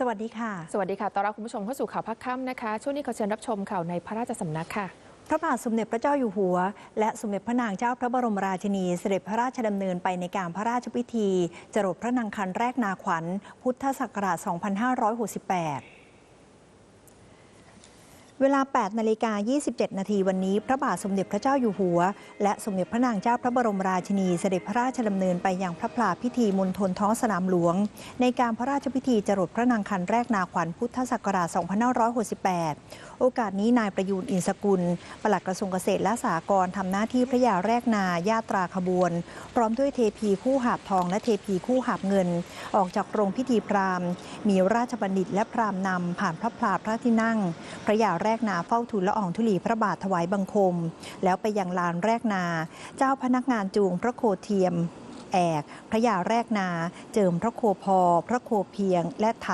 สวัสดีค่ะ สวัสดีค่ะ ต้อนรับคุณผู้ชมเข้าสู่ข่าวพักค่ำนะคะ ช่วงนี้ขอเชิญรับชมข่าวในพระราชสำนักค่ะ พระบาทสมเด็จพระเจ้าอยู่หัว และสมเด็จพระนางเจ้าพระบรมราชินี เสด็จพระราชดำเนินไปในการพระราชพิธี จรดพระนางคันแรกนาขวัญ พุทธศักราช 2568 เวลา 8 นาฬิกา 27 นาทีวันนี้ พระบาทสมเด็จพระเจ้าอยู่หัว และสมเด็จพระนางเจ้าพระบรมราชินีเสด็จพระราชดำเนินไปยังพระพลาพิธีมณฑลท้องสนามหลวง ในการพระราชพิธีจรดพระนางคันแรกนาขวัญพุทธศักราช 2568 โอกาสนี้นายประยูนอินสกุล ปลัดกระทรวงเกษตรและสหกรณ์ทำหน้าที่พระยาแรกนาญาตราขบวน พร้อมด้วยเทพีคู่หาบทองและเทพีคู่หาบเงิน ออกจากโรงพิธีพราหมณ์ มีราชบัณฑิตและพราหมณ์นำผ่านพระพลาพระที่นั่ง พระยาแรกนาเฝ้าทูลละอองธุลีพระบาทถวายบังคม แล้วไปยังลานแรกนา เจ้าพนักงานจูงพระโคเทียม แอก พระยาแรกนา เจิมพระโคพอ พระโคเพียง และไถ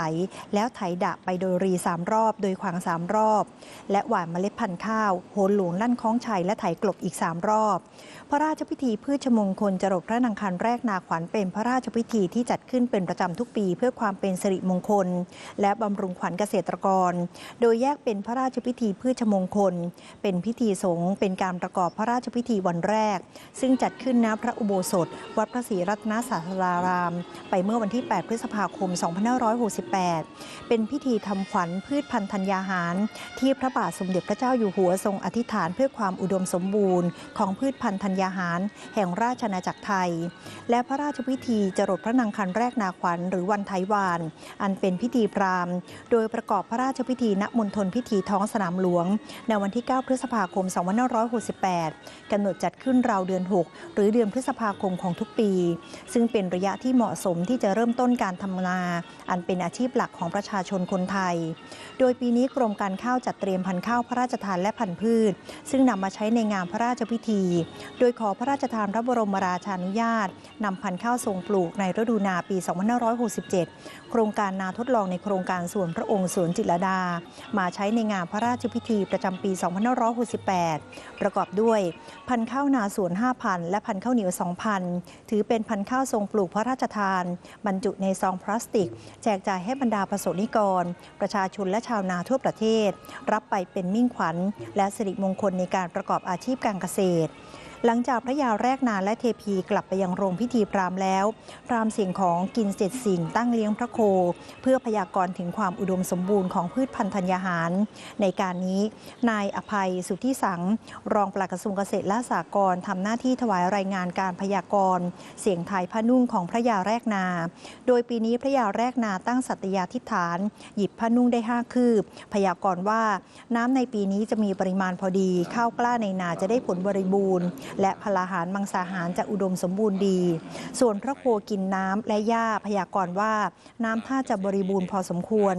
แล้วไถดะไปโดยรีสามรอบ โดยขวางสามรอบ และหว่านเมล็ดพันธุ์ข้าวโหนหลวงลั่นคล้องชัยและไถกลบอีกสามรอบ พระราชพิธีพืชมงคลจรดพระนางคันแรกนาขวัญเป็นพระราชพิธีที่จัดขึ้นเป็นประจำทุกปีเพื่อความเป็นสิริมงคล และบำรุงขวัญเกษตรกร โดยแยกเป็นพระราชพิธีพืชมงคล เป็นพิธีสงฆ์เป็นการประกอบพระราชพิธีวันแรก ซึ่งจัดขึ้นณพระอุโบสถ วัดพระศรีรัตนศาสดาราม ไปเมื่อวันที่ 8 พฤษภาคม 2568 เป็นพิธีทำขวัญพืชพันธัญญาหาร ที่พระบาทสมเด็จพระเจ้าอยู่หัวทรงอธิษฐานเพื่อความอุดมสมบูรณ์ของพืชพันธัญญาหาร แห่งราชอาณาจักรไทย และพระราชพิธีจรดพระนางคันแรกนาขวัญหรือวันไทยวาน อันเป็นพิธีพราหมณ์ โดยประกอบพระราชพิธีณมณฑลพิธีท้องสนามหลวง ในวันที่ 9 พฤษภาคม 2568 กำหนดจัดขึ้นราวเดือน 6 หรือเดือนพฤษภาคมของทุกปีซึ่งเป็นระยะที่เหมาะสมที่จะเริ่มต้นการทำนา อันเป็นอาชีพหลักของประชาชนคนไทย โดยปีนี้กรมการข้าวจัดเตรียมพันธุ์ข้าวพระราชทานและพันธุ์พืช ซึ่งนำมาใช้ในงานพระราชพิธี โดยขอพระราชทานพระบรมราชานุญาตนำพันธุ์ข้าวทรงปลูกในฤดูนาปี 2567 โครงการนาทดลองในโครงการสวนพระองค์สวนจิตรดา มาใช้ในงานพระราชพิธีประจำปี 2568 ประกอบด้วย พันธุ์ข้าวนาสวน 5,000 และพันธุ์ข้าวเหนียว 2,000 ถือือเป็นพันธุ์ข้าวทรงปลูกพระราชทาน บรรจุในซองพลาสติก แจกจ่ายให้บรรดาประสบนิกร ประชาชนและชาวนาทั่วประเทศ รับไปเป็นมิ่งขวัญ และสิริมงคลในการประกอบอาชีพการเกษตร หลังจากพระยาแรกนาและเทพีกลับไปยังโรงพิธีพราหมณ์แล้ว พราหมณ์สิ่งของกินเจ็ดสิ่งตั้งเลี้ยงพระโค เพื่อพยากรณ์ถึงความอุดมสมบูรณ์ของพืชพันธุ์ธัญญาหาร ในการนี้นายอภัยสุทธิสัง รองปลัดกระทรวงเกษตรและสหกรณ์ทำหน้าที่ถวายรายงานการพยากรณ์เสียงไทายพระนุ่งของพระยาแรกนา โดยปีนี้พระยาแรกนาตั้งสัตยาธิฐาน หยิบพระนุ่งได้ห้าคืบ พยากรณ์ว่าน้ำในปีนี้จะมีปริมาณพอดี ข้าวกล้าในนาจะได้ผลบริบูรณ์และพลาหารมังสาหารจะอุดมสมบูรณ์ดี ส่วนพระโคกินน้ำและหญ้าพยากรณ์ว่า น้ำท่าจะบริบูรณ์พอสมควร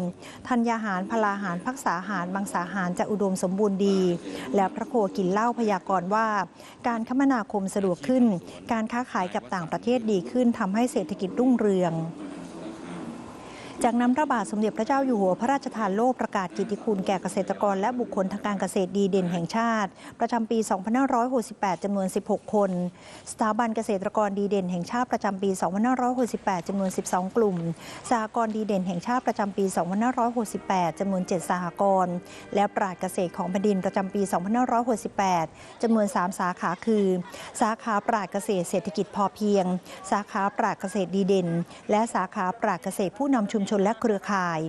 ธัญญาหารพลาหารพักษาหารมังสาหารจะอุดมสมบูรณ์ดี และพระโคกินเหล้าพยากรณ์ว่า การคมนาคมสะดวกขึ้น การค้าขายกับต่างประเทศดีขึ้นทำให้เศรษฐกิจรุ่งเรือง จากนั้นพระบาทสมเด็จพระเจ้าอยู่หัวพระราชทานโล่ประกาศกิติคุณแก่เกษตรกรและบุคคลทางการเกษตรดีเด่นแห่งชาติ ประจำปี 2568จำนวน 16 คน สถาบันเกษตรกรดีเด่นแห่งชาติประจำปี 2568จำนวน 12 กลุ่ม สหกรณ์ดีเด่นแห่งชาติประจำปี 2568จำนวน 7 สหกรณ์และปราชญ์เกษตรของแผ่นดินประจำปี 2568จำนวน 3 สาขาคือ สาขาปราชญ์เกษตรเศรษฐกิจพอเพียง สาขาปราชญ์เกษตรดีเด่น และสาขาปราชญ์เกษตรผู้นำชุมชนและเครือข่าย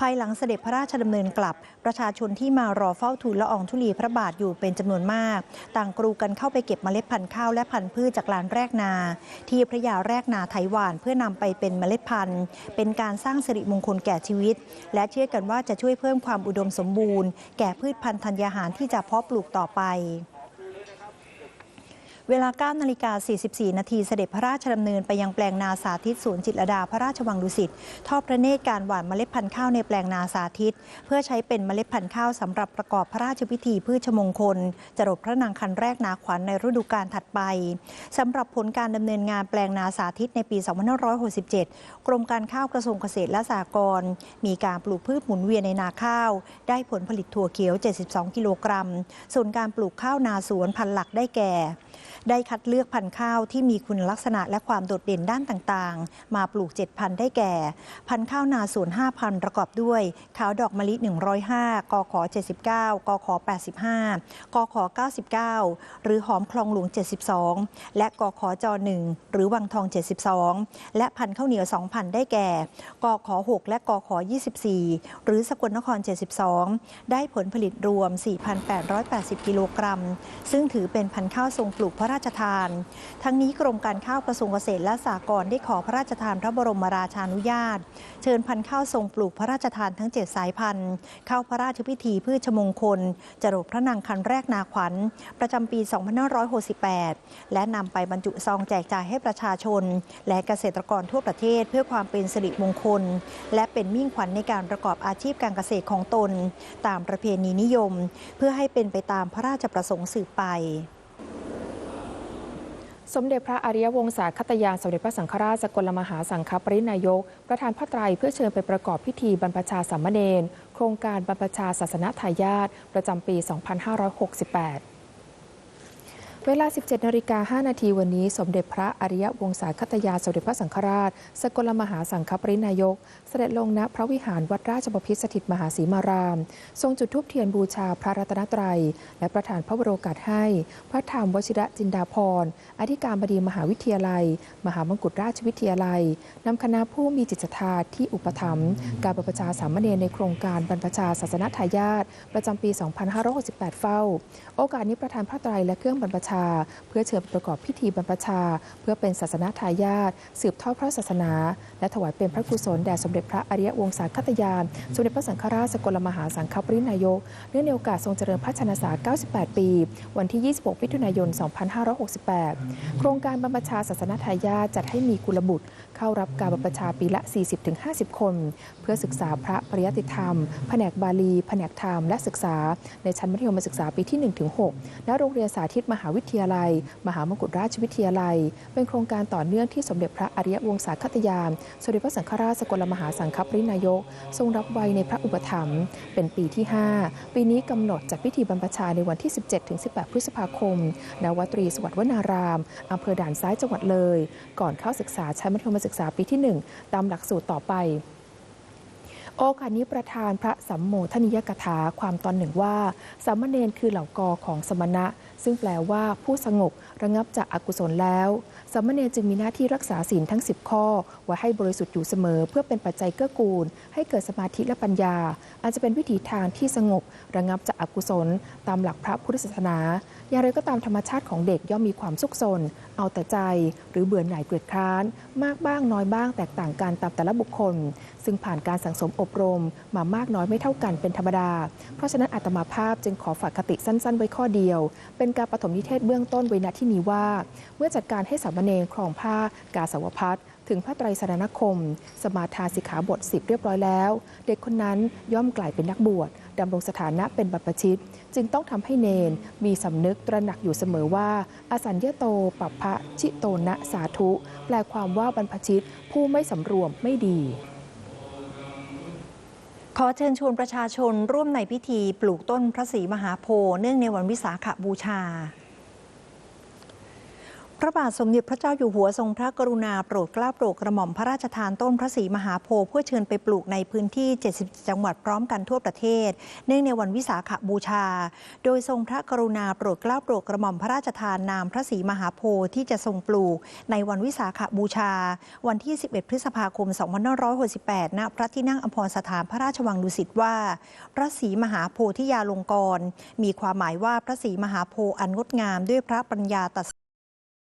ภายหลังเสด็จพระราชดำเนินกลับ ประชาชนที่มารอเฝ้าทูลละอองธุลีพระบาทอยู่เป็นจำนวนมาก ต่างกรูกันเข้าไปเก็บเมล็ดพันธุ์ข้าวและพันธุ์พืชจากลานแรกนา ที่พระยาแรกนาไถหวานเพื่อนำไปเป็นเมล็ดพันธุ์ เป็นการสร้างสิริมงคลแก่ชีวิต และเชื่อกันว่าจะช่วยเพิ่มความอุดมสมบูรณ์แก่พืชพันธุ์ธัญญาหารที่จะเพาะปลูกต่อไป เวลา9นาฬิกา44 นาทีเสด็จพระราชดำเนินไปยังแปลงนาสาธิตสวนจิตรดาพระราชวังดุสิตทอดพระเนตรการหว่านเมล็ดพันธุ์ข้าวในแปลงนาสาธิต เพื่อใช้เป็นเมล็ดพันธุ์ข้าวสำหรับประกอบพระราชพิธีพืชมงคลจรดพระนางคันแรกนาขวัญในฤดูกาลถัดไปสำหรับผลการดำเนินงานแปลงนาสาธิตในปี 2567 กรมการข้าวกระทรวงเกษตรและสหกรณ์มีการปลูกพืชหมุนเวียนในนาข้าว ได้ผลผลิตถั่วเขียว 72 กิโลกรัม ส่วนการปลูกข้าวนาสวนพันหลักได้แก่ ได้คัดเลือกพันธุ์ข้าวที่มีคุณลักษณะและความโดดเด่นด้านต่างๆ มาปลูก7พันได้แก่ พันธุ์ข้าวนาศูนย์5พันประกอบด้วยขาวดอกมะลิ 105 กข79 กข85 กข99 หรือหอมคลองหลวง 72 และกขจ1หรือวังทอง 72 และพันธุ์ข้าวเหนียว2พันได้แก่ กข6และกข24 หรือสกลนคร 72 ได้ผลผลิตรวม 4,880 กิโลกรัม ซึ่งถือเป็นพันธุ์ข้าวทรงปลูกพระราชทาน ทั้งนี้กรมการข้าวกระทรวงเกษตรและสหกรณ์ได้ขอพระราชทานพระบรมราชานุญาต เชิญพันธุ์ข้าวทรงปลูกพระราชทานทั้ง 7 สายพันธุ์ เข้าพระราชพิธีพืชมงคล จรดพระนางคันแรกนาขวัญ ประจำปี 2568 และนำไปบรรจุซองแจกจ่ายให้ประชาชน และเกษตรกรทั่วประเทศเพื่อความเป็นสิริมงคล และเป็นมิ่งขวัญในการประกอบอาชีพการเกษตรของตน ตามประเพณีนิยม เพื่อให้เป็นไปตามพระราชประสงค์สืบไป สมเด็จพระอริยวงศาคตยานสมเด็จพระสังฆราชสกลมหาสังฆปรินายก ประธานพระไตรเพื่อเชิญไปประกอบพิธีบรรพชาสามเณรโครงการบรรพชาศาสนทายาทประจำปี 2568 เวลา 17นาฬิกา5นาทีวันนี้ สมเด็จพระอริยวงศาคตยา สมเด็จพระสังฆราช สกลมหาสังฆปรินายก เสด็จลงณพระวิหารวัดราชบพิตรสถิตมหาสีมาราม ทรงจุดธูปเทียนบูชาพระรัตนตรัย และประทานพระบรมโอกาสให้ พระธรรมวชิระจินดาพรอธิการบดีมหาวิทยาลัย มหามงกุฎราชวิทยาลัยนำคณะผู้มีจิตศรัทธาที่อุปถัมภ์การบรรพชาสามเณรในโครงการบรรพชาศาสนทายาทประจำปี 2568 เฝ้า โอกาสนี้ประธานพระไตรและเครื่องบรรพชาเพื่อเชิญประกอบพิธีบรรพชา เพื่อเป็นศาสนาทายาทสืบทอดพระศาสนา และถวายเป็นพระกุศลแด่สมเด็จพระอริยวงศาคตยาน สมเด็จพระสังฆราชสกลมหาสังฆปรินายก เนื่องในโอกาสทรงเจริญพระชนษา 98 ปี วันที่ 26 มิถุนายน 2568 โครงการบรรพชาศาสนาทายาทจัดให้มีกุลบุตร เข้ารับการบรรพชาปีละ 40-50 คน เพื่อศึกษาพระปริยัติธรรม แผนกบาลี แผนกธรรม และศึกษา ในชั้นมัธยมศึกษาปีที่ 1-6 ณ โรงเรียนสาธิตมหาวิิทยาลัย มหามงกุฎราชวิทยาลัย เป็นโครงการต่อเนื่องที่สมเด็จพระอริยวงศาคตยานสมเด็จพระสังฆราชสกลมหาสังฆปรินายก ทรงรับไว้ในพระอุปถัมภ์เป็นปีที่ 5 ปีนี้กำหนดจัดพิธีบรรพชาในวันที่ 17-18 พฤษภาคม ณ วัดตรีสวัสดิ์วนารามอำเภอด่านซ้ายจังหวัดเลย ก่อนเข้าศึกษาชั้นมัธยมศึกษาปีที่ 1 ตามหลักสูตรต่อไปโอกาสนี้ประธานพระสัมโมทนิยกถาความตอนหนึ่งว่า สามเณรคือเหล่ากอของสมณะ ซึ่งแปลว่าผู้สงบระงับจากอากุศลแล้วสามเณรจึงมีหน้าที่รักษาศีลทั้ง 10 ข้อ ไว้ให้บริสุทธิ์อยู่เสมอ เพื่อเป็นปัจจัยเกื้อกูล ให้เกิดสมาธิและปัญญา อาจจะเป็นวิถีทางที่สงบ ระงับจากอากุศล ตามหลักพระพุทธศาสนา อย่างไรก็ตามธรรมชาติของเด็กย่อมมีความสุขสน เอาแต่ใจ หรือเบื่อหน่ายเกลียดคร้าน มากบ้างน้อยบ้างแตกต่างกันตามแต่ละบุคคล ซึ่งผ่านการสังสมอบรม มามากน้อยไม่เท่ากันเป็นธรรมดา เพราะฉะนั้นอาตมาภาพจึงขอฝากคติสั้น ๆ ไว้ข้อเดียว เป็นการปฐมนิเทศเบื้องต้นไว้ณที่นี้ว่า เมื่อจัดการให้สามเณรครองผ้ากาสาวพัดถึงพระไตรสรณคม สมาทานสิกขาบทสิบเรียบร้อยแล้ว เด็กคนนั้นย่อมกลายเป็นนักบวชดำรงสถานะเป็นบรรพชิต จึงต้องทำให้เนนมีสำนึกตระหนักอยู่เสมอว่า อสัญญโตปัปพะชิโตนะสาธุ แปลความว่าบรรพชิตผู้ไม่สำรวมไม่ดี ขอเชิญชวนประชาชนร่วมในพิธีปลูกต้นพระศรีมหาโพธิ์เนื่องในวันวิสาขบูชา พระบาทสมเด็จพระเจ้าอยู่หัวทรงพระกรุณาโปรดเกล้าโปรดกระหม่อมพระราชทานต้นพระศรีมหาโพธิ์เพื่อเชิญไปปลูกในพื้นที่ 70 จังหวัดพร้อมกันทั่วประเทศ เนื่องในวันวิสาขบูชา โดยทรงพระกรุณาโปรดเกล้าโปรดกระหม่อมพระราชทานนามพระศรีมหาโพธิ์ที่จะทรงปลูกในวันวิสาขบูชา วันที่ 11 พฤษภาคม 2568 ณ พระที่นั่งอภรสถานพระราชวังดุสิตว่า พระศรีมหาโพธิยาลงกร มีความหมายว่าพระศรีมหาโพธิ์อันงดงามด้วยพระปัญญาตรัส